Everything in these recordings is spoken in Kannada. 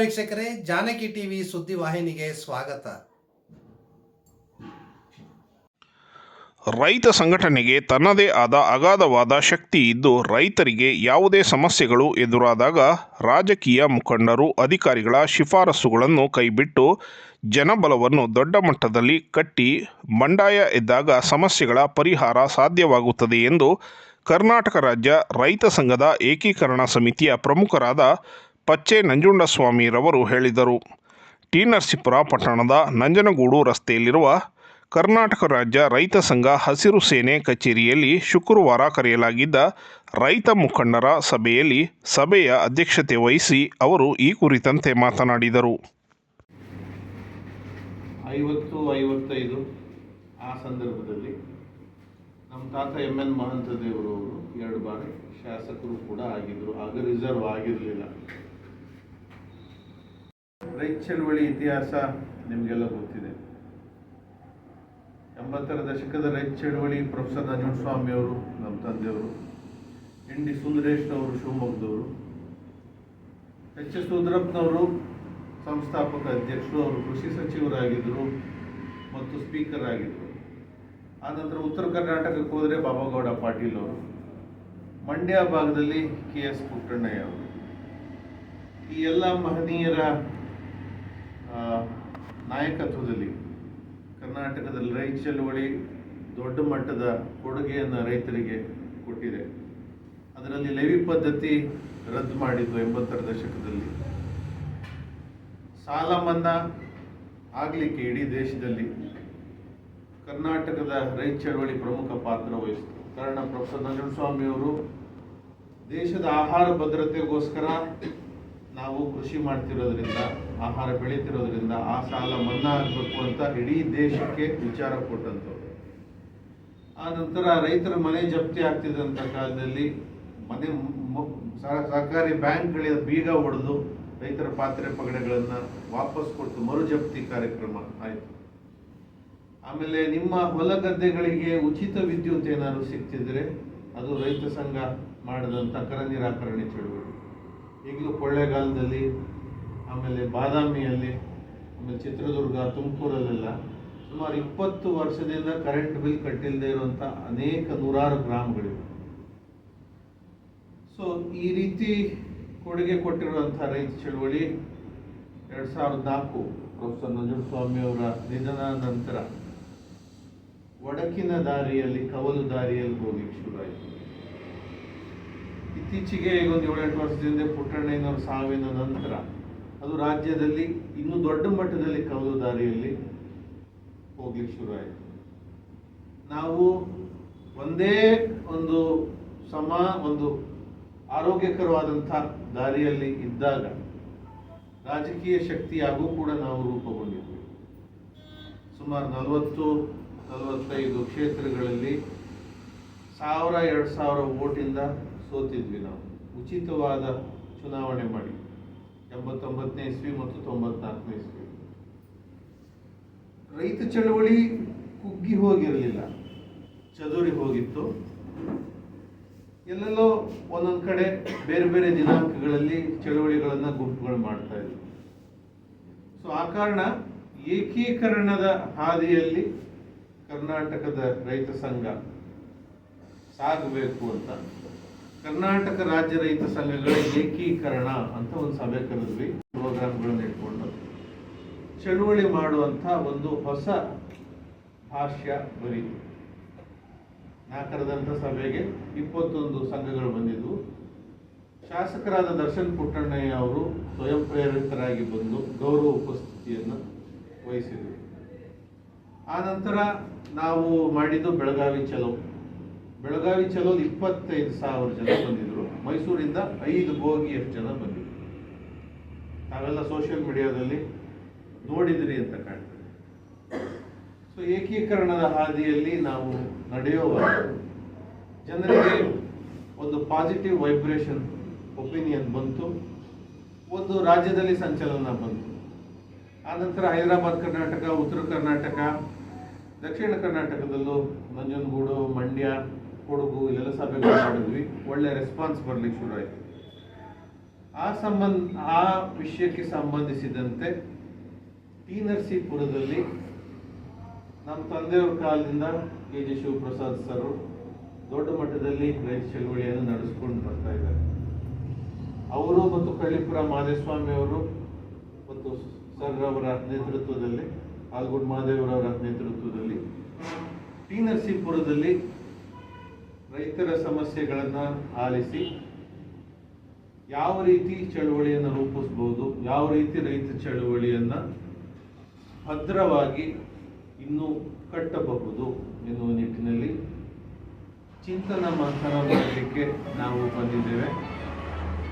ವೀಕ್ಷಕರೇ, ಜಾನಕಿ ಟಿವಿ ಸುದ್ದಿ ವಾಹಿನಿಗೆ ಸ್ವಾಗತ. ರೈತ ಸಂಘಟನೆಗೆ ತನ್ನದೇ ಆದ ಅಗಾಧವಾದ ಶಕ್ತಿ ಇದ್ದು ರೈತರಿಗೆ ಯಾವುದೇ ಸಮಸ್ಯೆಗಳು ಎದುರಾದಾಗ ರಾಜಕೀಯ ಮುಖಂಡರು, ಅಧಿಕಾರಿಗಳ ಶಿಫಾರಸುಗಳನ್ನು ಕೈಬಿಟ್ಟು ಜನಬಲವನ್ನು ದೊಡ್ಡ ಮಟ್ಟದಲ್ಲಿ ಕಟ್ಟಿ ಬಂಡಾಯ ಎದ್ದಾಗ ಸಮಸ್ಯೆಗಳ ಪರಿಹಾರ ಸಾಧ್ಯವಾಗುತ್ತದೆ ಎಂದು ಕರ್ನಾಟಕ ರಾಜ್ಯ ರೈತ ಸಂಘದ ಏಕೀಕರಣ ಸಮಿತಿಯ ಪ್ರಮುಖರಾದ ಪಚ್ಚೆ ನಂಜುಂಡಸ್ವಾಮಿರವರು ಹೇಳಿದರು. ಟಿ ನರಸೀಪುರ ಪಟ್ಟಣದ ನಂಜನಗೂಡು ರಸ್ತೆಯಲ್ಲಿರುವ ಕರ್ನಾಟಕ ರಾಜ್ಯ ರೈತ ಸಂಘ ಹಸಿರು ಸೇನೆ ಕಚೇರಿಯಲ್ಲಿ ಶುಕ್ರವಾರ ಕರೆಯಲಾಗಿದ್ದ ರೈತ ಮುಖಂಡರ ಸಭೆಯಲ್ಲಿ ಸಭೆಯ ಅಧ್ಯಕ್ಷತೆ ವಹಿಸಿ ಅವರು ಈ ಕುರಿತಂತೆ ಮಾತನಾಡಿದರು. ಐವತ್ತು ಐವತ್ತೈದು ಆ ಸಂದರ್ಭದಲ್ಲಿ ನಮ್ಮ ತಾತ ಎಂ ಎನ್ ಮಹಂತ ದೇವರವರು ಎರಡು ಬಾರಿ ಶಾಸಕರು ಕೂಡ ಆಗಿದ್ದರು. ಆಗ ರಿಸರ್ವ್ ಆಗಿರಲಿಲ್ಲ. ರೈತ ಚಳವಳಿ ಇತಿಹಾಸ ನಿಮಗೆಲ್ಲ ಗೊತ್ತಿದೆ. ಎಂಬತ್ತರ ದಶಕದ ರೈತ ಚಳವಳಿ ಪ್ರೊಫೆಸರ್ ಸ್ವಾಮಿ ಅವರು, ನಮ್ಮ ತಂದೆಯವರು, ಎನ್ ಡಿ ಸುಂದರೇಶ್ನವರು ಶಿವಮೊಗ್ಗದವರು, ಎಚ್ ಎಸ್ ಉದ್ರಪ್ಪನವರು, ಸಂಸ್ಥಾಪಕ ಅಧ್ಯಕ್ಷರು, ಅವರು ಕೃಷಿ ಸಚಿವರಾಗಿದ್ದರು ಮತ್ತು ಸ್ಪೀಕರ್ ಆಗಿದ್ದರು. ಆನಂತರ ಉತ್ತರ ಕರ್ನಾಟಕಕ್ಕೆ ಹೋದರೆ ಬಾಬಾಗೌಡ ಪಾಟೀಲ್ ಅವರು, ಮಂಡ್ಯ ಭಾಗದಲ್ಲಿ ಕೆ ಎಸ್ ಪುಟ್ಟಣ್ಣಯ್ಯ ಅವರು. ಈ ಎಲ್ಲ ಮಹನೀಯರ ನಾಯಕತ್ವದಲ್ಲಿ ಕರ್ನಾಟಕದಲ್ಲಿ ರೈತ ಚಳುವಳಿ ದೊಡ್ಡ ಮಟ್ಟದ ಕೊಡುಗೆಯನ್ನು ರೈತರಿಗೆ ಕೊಟ್ಟಿದೆ. ಅದರಲ್ಲಿ ಲೆವಿ ಪದ್ಧತಿ ರದ್ದು ಮಾಡಿದ್ದು ಎಂಬತ್ತರ ದಶಕದಲ್ಲಿ. ಸಾಲ ಮನ್ನಾ ಆಗಲಿಕ್ಕೆ ಇಡೀ ದೇಶದಲ್ಲಿ ಕರ್ನಾಟಕದ ರೈತ ಚಳವಳಿ ಪ್ರಮುಖ ಪಾತ್ರ ವಹಿಸಿತು. ಕಾರಣ ಪ್ರೊಫೆಸರ್ ಅವರು, ದೇಶದ ಆಹಾರ ಭದ್ರತೆಗೋಸ್ಕರ ನಾವು ಕೃಷಿ ಮಾಡ್ತಿರೋದ್ರಿಂದ ಆಹಾರ ಬೆಳೀತಿರೋದ್ರಿಂದ ಆ ಸಾಲ ಮನ್ನಾ ಆಗಬೇಕು ಅಂತ ಇಡೀ ದೇಶಕ್ಕೆ ವಿಚಾರ ಕೊಟ್ಟಂಥವ್ರು. ಆ ನಂತರ ರೈತರ ಮನೆ ಜಪ್ತಿ ಆಗ್ತಿದ್ದಂಥ ಕಾಲದಲ್ಲಿ ಮನೆ ಸಹಕಾರಿ ಬ್ಯಾಂಕ್ಗಳ ಬೀಗ ಒಡೆದು ರೈತರ ಪಾತ್ರೆ ಪಗಡೆಗಳನ್ನು ವಾಪಸ್ ಕೊಟ್ಟು ಮರು ಜಪ್ತಿ ಕಾರ್ಯಕ್ರಮ ಆಯಿತು. ಆಮೇಲೆ ನಿಮ್ಮ ಹೊಲ ಗದ್ದೆಗಳಿಗೆ ಉಚಿತ ವಿದ್ಯುತ್ ಏನಾದ್ರು ಸಿಗ್ತಿದ್ರೆ ಅದು ರೈತ ಸಂಘ ಮಾಡಿದಂಥ ಕರ ನಿರಾಕರಣೆ ಚಳುವಳಿ. ಈಗಲೂ ಕೊಳ್ಳೇಗಾಲದಲ್ಲಿ ಆಮೇಲೆ ಬಾದಾಮಿಯಲ್ಲಿ, ಆಮೇಲೆ ಚಿತ್ರದುರ್ಗ, ತುಮಕೂರಲ್ಲೆಲ್ಲ ಸುಮಾರು ಇಪ್ಪತ್ತು ವರ್ಷದಿಂದ ಕರೆಂಟ್ ಬಿಲ್ ಕಟ್ಟಿಲ್ಲದೆ ಇರುವಂಥ ಅನೇಕ ನೂರಾರು ಗ್ರಾಮಗಳಿವೆ. ಸೊ ಈ ರೀತಿ ಕೊಡುಗೆ ಕೊಟ್ಟಿರುವಂಥ ರೈತ ಚಳವಳಿ ಎರಡು ಸಾವಿರದ ನಾಲ್ಕು ಪ್ರೊಫೆಸರ್ ನಂಜುಂಡಸ್ವಾಮಿ ಅವರ ನಿಧನ ನಂತರ ಒಡಕಿನ ದಾರಿಯಲ್ಲಿ, ಕವಲು ದಾರಿಯಲ್ಲಿ ಹೋಗಿ ಶುರುವಾಯಿತು. ಇತ್ತೀಚೆಗೆ ಈಗ ಒಂದು ಏಳೆಂಟು ವರ್ಷದಿಂದ ಪುಟ್ಟಣ್ಣಯ್ಯನವರ ಸಾವಿನ ನಂತರ ಅದು ರಾಜ್ಯದಲ್ಲಿ ಇನ್ನೂ ದೊಡ್ಡ ಮಟ್ಟದಲ್ಲಿ ಕವಲು ದಾರಿಯಲ್ಲಿ ಹೋಗ್ಲಿಕ್ಕೆ ಶುರುವಾಯಿತು. ನಾವು ಒಂದೇ ಒಂದು ಸಮ, ಒಂದು ಆರೋಗ್ಯಕರವಾದಂಥ ದಾರಿಯಲ್ಲಿ ಇದ್ದಾಗ ರಾಜಕೀಯ ಶಕ್ತಿಯಾಗೂ ಕೂಡ ನಾವು ರೂಪುಗೊಂಡಿದ್ವಿ. ಸುಮಾರು ನಲವತ್ತು, ನಲವತ್ತೈದು ಕ್ಷೇತ್ರಗಳಲ್ಲಿ ಸಾವಿರ, ಎರಡು ಸಾವಿರ ಓಟಿಂದ ಸೋತಿದ್ವಿ ನಾವು. ಉಚಿತವಾದ ಚುನಾವಣೆ ಮಾಡಿ. ಎಂಬತ್ತೊಂಬತ್ತನೇ ಇಸ್ವಿ ಮತ್ತು ತೊಂಬತ್ನಾಲ್ಕನೇ ಇಸ್ವಿ. ರೈತ ಚಳವಳಿ ಕುಗ್ಗಿ ಹೋಗಿರಲಿಲ್ಲ. ಚದುರಿ ಹೋಗಿತ್ತು. ಎಲ್ಲೆಲ್ಲೋ ಒಂದೊಂದು ಕಡೆ ಬೇರೆ ಬೇರೆ ದಿನಾಂಕಗಳಲ್ಲಿ ಚಳವಳಿಗಳನ್ನು ಗುಂಪುಗಳು ಮಾಡ್ತಾ ಇದ್ರು ಸೊ ಆ ಕಾರಣ ಏಕೀಕರಣದ ಹಾದಿಯಲ್ಲಿ ಕರ್ನಾಟಕದ ರೈತ ಸಂಘ ಸಾಗಬೇಕು ಅಂತ ಕರ್ನಾಟಕ ರಾಜ್ಯ ರೈತ ಸಂಘಗಳ ಏಕೀಕರಣ ಅಂತ ಒಂದು ಸಭೆ ಕರೆದ್ವಿ. ಪ್ರೋಗ್ರಾಮ್ಗಳನ್ನು ಇಟ್ಕೊಂಡು. ಚಳುವಳಿ ಮಾಡುವಂಥ ಒಂದು ಹೊಸ ಭಾಷ್ಯ ಬರೀತು. ನಾ ಕರೆದಂಥ ಸಭೆಗೆ ಇಪ್ಪತ್ತೊಂದು ಸಂಘಗಳು ಬಂದಿದ್ವು. ಶಾಸಕರಾದ ದರ್ಶನ್ ಪುಟ್ಟಣ್ಣಯ್ಯ ಅವರು ಸ್ವಯಂ ಪ್ರೇರಿತರಾಗಿ ಬಂದು ಗೌರವ ಉಪಸ್ಥಿತಿಯನ್ನು ವಹಿಸಿದರು. ಆ ನಂತರ ನಾವು ಮಾಡಿದ್ದು ಬೆಳಗಾವಿ ಚಲೋ. ಬೆಳಗಾವಿ ಚಲೋದು ಇಪ್ಪತ್ತೈದು ಸಾವಿರ ಜನ ಬಂದಿದ್ರು. ಮೈಸೂರಿಂದ ಐದು ಬೋಗಿಯಷ್ಟು ಜನ ಬಂದಿದ್ರು. ನಾವೆಲ್ಲ ಸೋಷಿಯಲ್ ಮೀಡಿಯಾದಲ್ಲಿ ನೋಡಿದ್ರಿ ಅಂತ ಕಾಣ್ತದೆ. ಸೊ ಏಕೀಕರಣದ ಹಾದಿಯಲ್ಲಿ ನಾವು ನಡೆಯುವಾಗ ಜನರಿಗೆ ಒಂದು ಪಾಸಿಟಿವ್ ವೈಬ್ರೇಷನ್ ಒಪಿನಿಯನ್ ಬಂತು. ಒಂದು ರಾಜ್ಯದಲ್ಲಿ ಸಂಚಲನ ಬಂತು. ಆನಂತರ ಹೈದರಾಬಾದ್ ಕರ್ನಾಟಕ, ಉತ್ತರ ಕರ್ನಾಟಕ, ದಕ್ಷಿಣ ಕರ್ನಾಟಕದಲ್ಲೂ ನಂಜನಗೂಡು, ಮಂಡ್ಯ ಕೊಡಗು ಇಲ್ಲೆಲ್ಲ ಸಭೆಗಳು ಮಾಡಿದ್ವಿ. ಒಳ್ಳೆ ರೆಸ್ಪಾನ್ಸ್ ಬರ್ಲಿಕ್ಕೆ ಶುರು ಆಯಿತು. ಆ ಸಂಬಂಧ, ಆ ವಿಷಯಕ್ಕೆ ಸಂಬಂಧಿಸಿದಂತೆ ಟಿ ನರಸೀಪುರದಲ್ಲಿ ನಮ್ಮ ತಂದೆಯವ್ರ ಕಾಲದಿಂದ ಕೆ ಜಿ ಶಿವಪ್ರಸಾದ್ ಸರ್ ದೊಡ್ಡ ಮಟ್ಟದಲ್ಲಿ ರೈತ ಚಳವಳಿಯನ್ನು ನಡೆಸ್ಕೊಂಡು ಬರ್ತಾ ಇದ್ದಾರೆ. ಅವರು ಮತ್ತು ಕಳ್ಳಿಪುರ ಮಾದೇಸ್ವಾಮಿ ಅವರು ಮತ್ತು ಸರ್ ಅವರ ನೇತೃತ್ವದಲ್ಲಿ ಆಲ್ಗುಡ್ ಮಹಾದೇವರವರ ನೇತೃತ್ವದಲ್ಲಿ ಟಿ ನರಸೀಪುರದಲ್ಲಿ ರೈತರ ಸಮಸ್ಯೆಗಳನ್ನು ಆಲಿಸಿ ಯಾವ ರೀತಿ ಚಳುವಳಿಯನ್ನು ರೂಪಿಸ್ಬೋದು, ಯಾವ ರೀತಿ ರೈತ ಚಳುವಳಿಯನ್ನು ಭದ್ರವಾಗಿ ಇನ್ನೂ ಕಟ್ಟಬಹುದು ಎನ್ನುವ ನಿಟ್ಟಿನಲ್ಲಿ ಚಿಂತನ ಮಂಥನ ಮಾಡಲಿಕ್ಕೆ ನಾವು ಬಂದಿದ್ದೇವೆ.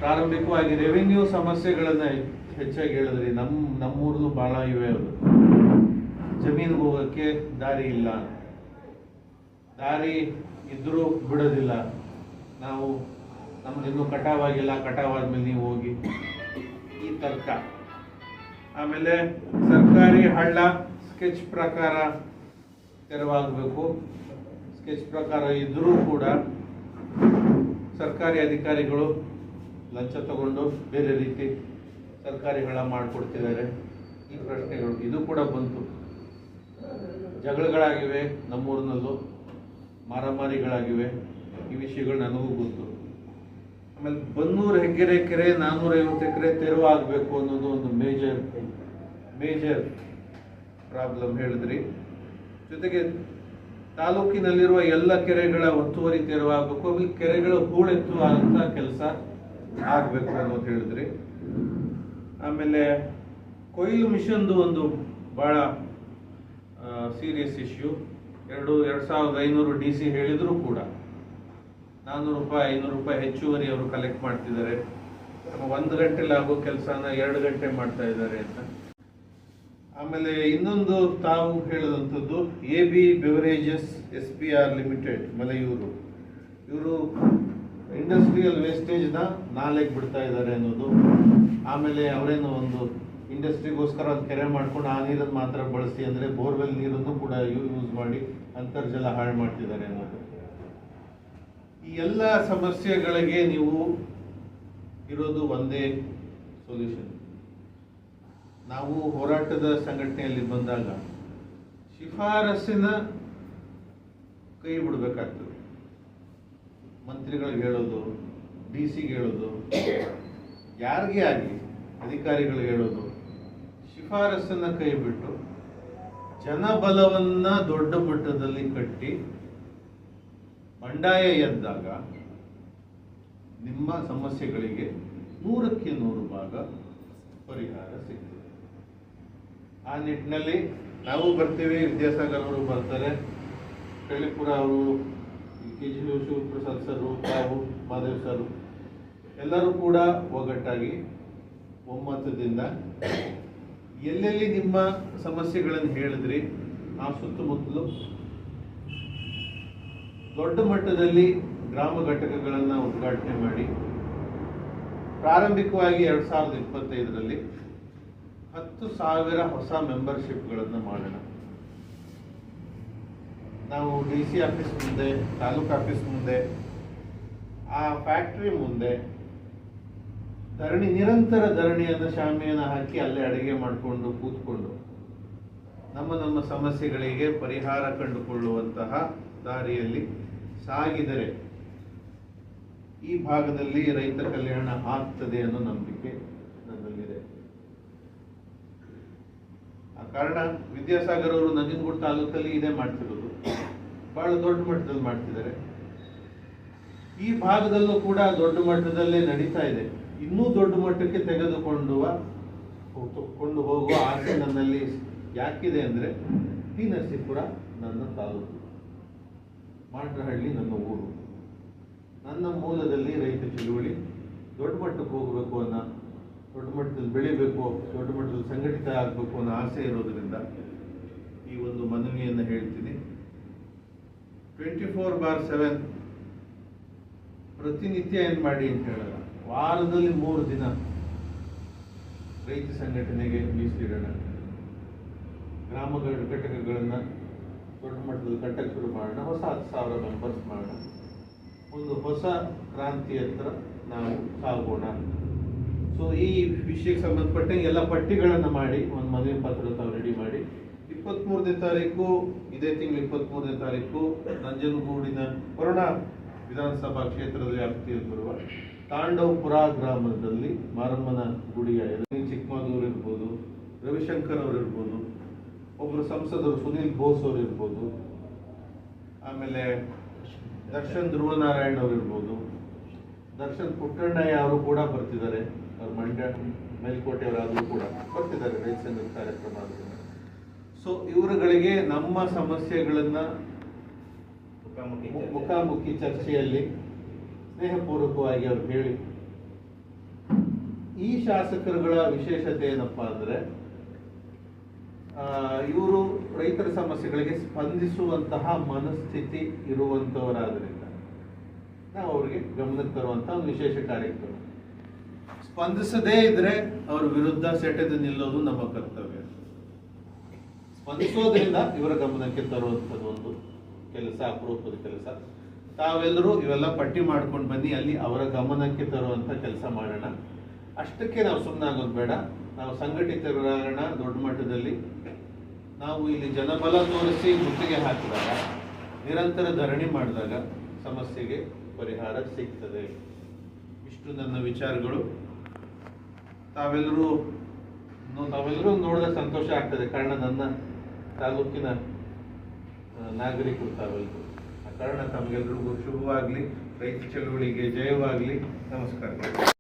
ಪ್ರಾರಂಭಿಕವಾಗಿ ರೆವೆನ್ಯೂ ಸಮಸ್ಯೆಗಳನ್ನು ಹೆಚ್ಚಾಗಿ ಹೇಳಿದ್ರಿ ನಮ್ಮ ನಮ್ಮೂರ್ದು ಭಾಳ ಇವೆ ಅವರು ಜಮೀನು ಹೋಗೋಕ್ಕೆ ದಾರಿ ಇಲ್ಲ. ದಾರಿ ಇದ್ದರೂ ಬಿಡೋದಿಲ್ಲ. ನಾವು ನಮ್ದು ಇನ್ನೂ ಕಟಾವಾಗಿಲ್ಲ, ಕಟಾವಾದ್ಮೇಲೆ ನೀವು ಹೋಗಿ ಈ ತರ್ಕ. ಆಮೇಲೆ ಸರ್ಕಾರಿ ಹಳ್ಳ ಸ್ಕೆಚ್ ಪ್ರಕಾರ ತೆರವಾಗಬೇಕು. ಸ್ಕೆಚ್ ಪ್ರಕಾರ ಇದ್ದರೂ ಕೂಡ ಸರ್ಕಾರಿ ಅಧಿಕಾರಿಗಳು ಲಂಚ ತಗೊಂಡು ಬೇರೆ ರೀತಿ ಸರ್ಕಾರಿ ಹಳ್ಳ ಮಾಡಿಕೊಡ್ತಿದ್ದಾರೆ. ಈ ಪ್ರಶ್ನೆಗಳು. ಇದು ಕೂಡ ಬಂತು. ಜಗಳಗಳಾಗಿವೆ ನಮ್ಮೂರಿನಲ್ಲೂ. ಮಾರಾಮಾರಿಗಳಾಗಿವೆ. ಈ ವಿಷಯಗಳು ನನಗೂ ಗೊತ್ತು. ಆಮೇಲೆ ಬನ್ನೂರು ಹೆಗ್ಗೆರೆ ಕೆರೆ ನಾನ್ನೂರೈವತ್ತು ಎಕರೆ ತೆರವಾಗಬೇಕು ಅನ್ನೋದು ಒಂದು ಮೇಜರ್ ಮೇಜರ್ ಪ್ರಾಬ್ಲಮ್ ಹೇಳಿದ್ರಿ. ಜೊತೆಗೆ ತಾಲೂಕಿನಲ್ಲಿರುವ ಎಲ್ಲ ಕೆರೆಗಳ ಒತ್ತುವರಿ ತೆರವಾಗಬೇಕು ಆಮೇಲೆ ಹೂಳೆತ್ತು ಅಂಥ ಕೆಲಸ ಆಗಬೇಕು ಅನ್ನೋದು ಹೇಳಿದ್ರಿ. ಆಮೇಲೆ ಕೊಯ್ಲು ಮಿಷನ್ದು ಒಂದು ಭಾಳ ಸೀರಿಯಸ್ ಇಶ್ಯೂ ಎರಡು ಎರಡು ಸಾವಿರದ ಐನೂರು ಡಿ ಸಿ ಹೇಳಿದರೂ ಕೂಡ ನಾನ್ನೂರು ರೂಪಾಯಿ, ಐನೂರು ರೂಪಾಯಿ ಹೆಚ್ಚುವರಿ ಅವರು ಕಲೆಕ್ಟ್ ಮಾಡ್ತಿದ್ದಾರೆ. ಒಂದು ಗಂಟೆಲಿ ಆಗೋ ಕೆಲಸನ ಎರಡು ಗಂಟೆ ಮಾಡ್ತಾ ಇದ್ದಾರೆ ಅಂತ. ಆಮೇಲೆ ಇನ್ನೊಂದು ತಾವು ಹೇಳಿದಂಥದ್ದು A B beverages S P R limited Maleyur. ಇವರು ಇಂಡಸ್ಟ್ರಿಯಲ್ ವೇಸ್ಟೇಜ್ನ ನಾಲೆಗೆ ಬಿಡ್ತಾ ಇದ್ದಾರೆ ಅನ್ನೋದು. ಆಮೇಲೆ ಅವರೇನೋ ಒಂದು ಇಂಡಸ್ಟ್ರಿಗೋಸ್ಕರ ಒಂದು ಕೆರೆ ಮಾಡ್ಕೊಂಡು ಆ ನೀರನ್ನು ಮಾತ್ರ ಬಳಸಿ ಅಂದರೆ ಬೋರ್ವೆಲ್ ನೀರನ್ನು ಕೂಡ ಯೂಸ್ ಮಾಡಿ ಅಂತರ್ಜಲ ಹಾಳು ಮಾಡ್ತಿದ್ದಾರೆ ಅನ್ನೋದು. ಈ ಎಲ್ಲ ಸಮಸ್ಯೆಗಳಿಗೆ ನೀವು ಇರೋದು ಒಂದೇ ಸೊಲ್ಯೂಷನ್ ನಾವು ಹೋರಾಟದ ಸಂಘಟನೆಯಲ್ಲಿ ಬಂದಾಗ ಶಿಫಾರಸ್ಸಿನ ಕೈ ಬಿಡಬೇಕಾಗ್ತದೆ. ಮಂತ್ರಿಗಳಿಗೆ ಹೇಳೋದು ಡಿ ಸಿಗೆ ಹೇಳೋದು, ಯಾರಿಗೇ ಆಗಲಿ, ಅಧಿಕಾರಿಗಳಿಗೆ ಹೇಳೋದು ಶಿಫಾರಸ್ಸನ್ನ ಕೈ ಬಿಟ್ಟು ಜನಬಲವನ್ನ ದೊಡ್ಡ ಮಟ್ಟದಲ್ಲಿ ಕಟ್ಟಿ ಬಂಡಾಯ ಎದ್ದಾಗ ನಿಮ್ಮ ಸಮಸ್ಯೆಗಳಿಗೆ ನೂರಕ್ಕೆ ನೂರು ಭಾಗ ಪರಿಹಾರ ಸಿಗ್ತದೆ. ಆ ನಿಟ್ಟಿನಲ್ಲಿ ನಾವು ಬರ್ತೇವೆ, ವಿದ್ಯಾಸಾಗರ್ ಅವರು ಬರ್ತಾರೆ ಕಳಿಪುರ ಅವರು ಕೆ ಜಿ ಶಿವಪ್ರಸಾದ್ ಸರ್, ತಾವು, ಮಾದೇವ್ ಸರ್, ಎಲ್ಲರೂ ಕೂಡ ಒಗ್ಗಟ್ಟಾಗಿ ಒಮ್ಮತದಿಂದ ಎಲ್ಲೆಲ್ಲಿ ನಿಮ್ಮ ಸಮಸ್ಯೆಗಳನ್ನು ಹೇಳಿದ್ರಿ? ಆ ಸುತ್ತಮುತ್ತಲು ದೊಡ್ಡ ಮಟ್ಟದಲ್ಲಿ ಗ್ರಾಮ ಘಟಕಗಳನ್ನು ಉದ್ಘಾಟನೆ ಮಾಡಿ. ಪ್ರಾರಂಭಿಕವಾಗಿ ಎರಡು ಸಾವಿರದ ಇಪ್ಪತ್ತೈದರಲ್ಲಿ ಹತ್ತು ಸಾವಿರ ಹೊಸ ಮೆಂಬರ್ಶಿಪ್ಗಳನ್ನು ಮಾಡೋಣ. ನಾವು ಡಿ ಸಿ ಆಫೀಸ್ ಮುಂದೆ, ತಾಲೂಕು ಆಫೀಸ್ ಮುಂದೆ, ಆ ಫ್ಯಾಕ್ಟ್ರಿ ಮುಂದೆ ಧರಣಿ, ನಿರಂತರ ಧರಣಿಯನ್ನು ಶಾಮಿಯನ್ನು ಹಾಕಿ ಅಲ್ಲೇ ಅಡುಗೆ ಮಾಡಿಕೊಂಡು, ಕೂತ್ಕೊಂಡು ನಮ್ಮ ನಮ್ಮ ಸಮಸ್ಯೆಗಳಿಗೆ ಪರಿಹಾರ ಕಂಡುಕೊಳ್ಳುವಂತಹ ದಾರಿಯಲ್ಲಿ ಸಾಗಿದರೆ ಈ ಭಾಗದಲ್ಲಿ ರೈತ ಕಲ್ಯಾಣ ಆಗ್ತದೆ ಅನ್ನೋ ನಂಬಿಕೆ ನನ್ನಲ್ಲಿದೆ. ಆ ಕಾರಣ ವಿದ್ಯಾಸಾಗರ್ ಅವರು ನಂಜನಗೂಡು ತಾಲೂಕಲ್ಲಿ ಇದೇ ಮಾಡ್ತಿರೋದು. ಬಹಳ ದೊಡ್ಡ ಮಟ್ಟದಲ್ಲಿ ಮಾಡ್ತಿದ್ದಾರೆ. ಈ ಭಾಗದಲ್ಲೂ ಕೂಡ ದೊಡ್ಡ ಮಟ್ಟದಲ್ಲೇ ನಡೀತಾ ಇದೆ. ಇನ್ನೂ ದೊಡ್ಡ ಮಟ್ಟಕ್ಕೆ ತೆಗೆದುಕೊಂಡು ಕೊಂಡು ಹೋಗುವ ಆಸೆ ನನ್ನಲ್ಲಿ ಯಾಕಿದೆ ಅಂದರೆ ಪಿ ನರಸೀಪುರ ನನ್ನ ತಾಲೂಕು ಮಾಟ್ರಹಳ್ಳಿ ನನ್ನ ಊರು. ನನ್ನ ಮೂಲದಲ್ಲಿ ರೈತ ಚಳುವಳಿ, ದೊಡ್ಡ ಮಟ್ಟಕ್ಕೆ ಹೋಗಬೇಕು ಅನ್ನೋ, ದೊಡ್ಡ ಮಟ್ಟದಲ್ಲಿ ಬೆಳಿಬೇಕು, ದೊಡ್ಡ ಮಟ್ಟದಲ್ಲಿ ಸಂಘಟಿತ ಆಗಬೇಕು ಅನ್ನೋ ಆಸೆ ಇರೋದರಿಂದ ಈ ಒಂದು ಮನವಿಯನ್ನು ಹೇಳ್ತೀನಿ. ಟ್ವೆಂಟಿ ಫೋರ್ ಬಾರ್ ಸೆವೆನ್ ಪ್ರತಿನಿತ್ಯ ಏನು ಮಾಡಿ ಅಂತ ಹೇಳಲ್ಲ. ವಾರದಲ್ಲಿ ಮೂರು ದಿನ ರೈತ ಸಂಘಟನೆಗೆ ಮೀಸಲಿಡೋಣ ಗ್ರಾಮಗಳ ಘಟಕಗಳನ್ನು ದೊಡ್ಡ ಮಟ್ಟದಲ್ಲಿ ಕಟ್ಟಕ್ಕೆ ಶುರು ಮಾಡೋಣ. ಹೊಸ ಹತ್ತು ಸಾವಿರ ಮೆಂಬರ್ಸ್ ಮಾಡೋಣ. ಒಂದು ಹೊಸ ಕ್ರಾಂತಿ ಹತ್ರ ನಾವು ಸಾಗೋಣ. ಸೊ ಈ ವಿಷಯಕ್ಕೆ ಸಂಬಂಧಪಟ್ಟಂಗೆ ಎಲ್ಲ ಪಟ್ಟಿಗಳನ್ನು ಮಾಡಿ, ಒಂದು ಮನವಿ ಪತ್ರ ತಾವು ರೆಡಿ ಮಾಡಿ. ಇಪ್ಪತ್ತ್ಮೂರನೇ ತಾರೀಕು, ಇದೇ ತಿಂಗಳು ಇಪ್ಪತ್ತ್ಮೂರನೇ ತಾರೀಕು, ನಂಜನಗೂಡಿನ ಕೊರೋನಾ ವಿಧಾನಸಭಾ ಕ್ಷೇತ್ರದ ವ್ಯಾಪ್ತಿಯಲ್ಲಿ ಬರುವ ತಾಂಡವಪುರ ಗ್ರಾಮದಲ್ಲಿ ಮಾರಮ್ಮನ ಗುಡಿಯ ಎದುರು ಚಿಕ್ಕಮಗಳೂರು ಇರ್ಬೋದು ರವಿಶಂಕರ್ ಅವರು ಇರ್ಬೋದು ಒಬ್ಬರು ಸಂಸದರು ಸುನೀಲ್ ಬೋಸ್ ಅವರು ಇರ್ಬೋದು ಆಮೇಲೆ ದರ್ಶನ್ ಧ್ರುವನಾರಾಯಣ್ ಅವರು ಇರ್ಬೋದು. ದರ್ಶನ್ ಪುಟ್ಟಣ್ಣಯ್ಯ ಅವರು ಕೂಡ ಬರ್ತಿದ್ದಾರೆ ಅವ್ರ ಮಂಡ್ಯ ಮೇಲ್ಕೋಟೆ ಅವರಾದರೂ ಕೂಡ ಬರ್ತಿದ್ದಾರೆ ರೈತ ಸಂಘದ ಕಾರ್ಯಕ್ರಮ ಸೊ ಇವರುಗಳಿಗೆ ನಮ್ಮ ಸಮಸ್ಯೆಗಳನ್ನು ಮುಖಾಮುಖಿ ಚರ್ಚೆಯಲ್ಲಿ ಸ್ನೇಹಪೂರ್ವಕವಾಗಿ ಅವ್ರು ಹೇಳಿ. ಈ ಶಾಸಕರುಗಳ ವಿಶೇಷತೆ ಏನಪ್ಪಾ ಅಂದ್ರೆ ಇವರು ರೈತರ ಸಮಸ್ಯೆಗಳಿಗೆ ಸ್ಪಂದಿಸುವಂತಹ ಮನಸ್ಥಿತಿ ಇರುವಂತವರಾದ್ರಿಂದ ನಾವು ಅವರಿಗೆ ಗಮನಕ್ಕೆ ತರುವಂತಹ ಒಂದು ವಿಶೇಷ ಕಾರ್ಯಕ್ರಮ. ಸ್ಪಂದಿಸದೇ ಇದ್ರೆ ಅವ್ರ ವಿರುದ್ಧ ಸೆಟೆದು ನಿಲ್ಲೋದು ನಮ್ಮ ಕರ್ತವ್ಯ. ಸ್ಪಂದಿಸೋದ್ರಿಂದ ಇವರ ಗಮನಕ್ಕೆ ತರುವಂಥದ್ದು ಒಂದು ಕೆಲಸ, ಅಪರೂಪದ ಕೆಲಸ. ತಾವೆಲ್ಲರೂ ಇವೆಲ್ಲ ಪಟ್ಟಿ ಮಾಡ್ಕೊಂಡು ಬನ್ನಿ, ಅಲ್ಲಿ ಅವರ ಗಮನಕ್ಕೆ ತರುವಂತ ಕೆಲಸ ಮಾಡೋಣ. ಅಷ್ಟಕ್ಕೆ ನಾವು ಸುಮ್ಮನಾಗೋದು ಬೇಡ. ನಾವು ಸಂಘಟಿತರಾಗೋಣ ದೊಡ್ಡ ಮಟ್ಟದಲ್ಲಿ. ನಾವು ಇಲ್ಲಿ ಜನಬಲ ತೋರಿಸಿ ಮುತ್ತಿಗೆ ಹಾಕಿದಾಗ, ನಿರಂತರ ಧರಣಿ ಮಾಡಿದಾಗ ಸಮಸ್ಯೆಗೆ ಪರಿಹಾರ ಸಿಗ್ತದೆ. ಇಷ್ಟು ನನ್ನ ವಿಚಾರಗಳು. ತಾವೆಲ್ಲರೂ ತಾವೆಲ್ಲರೂ ನೋಡಿದ ಸಂತೋಷ ಆಗ್ತದೆ. ಕಾರಣ ನನ್ನ ತಾಲೂಕಿನ ನಾಗರಿಕರು ತಾವೆಲ್ಲರೂ. ಕಾರಣ ತಮಗೆಲ್ಲರಿಗೂ ಶುಭವಾಗಲಿ ರೈತ ಚಳುವಳಿಗೆ ಜಯವಾಗಲಿ. ನಮಸ್ಕಾರ.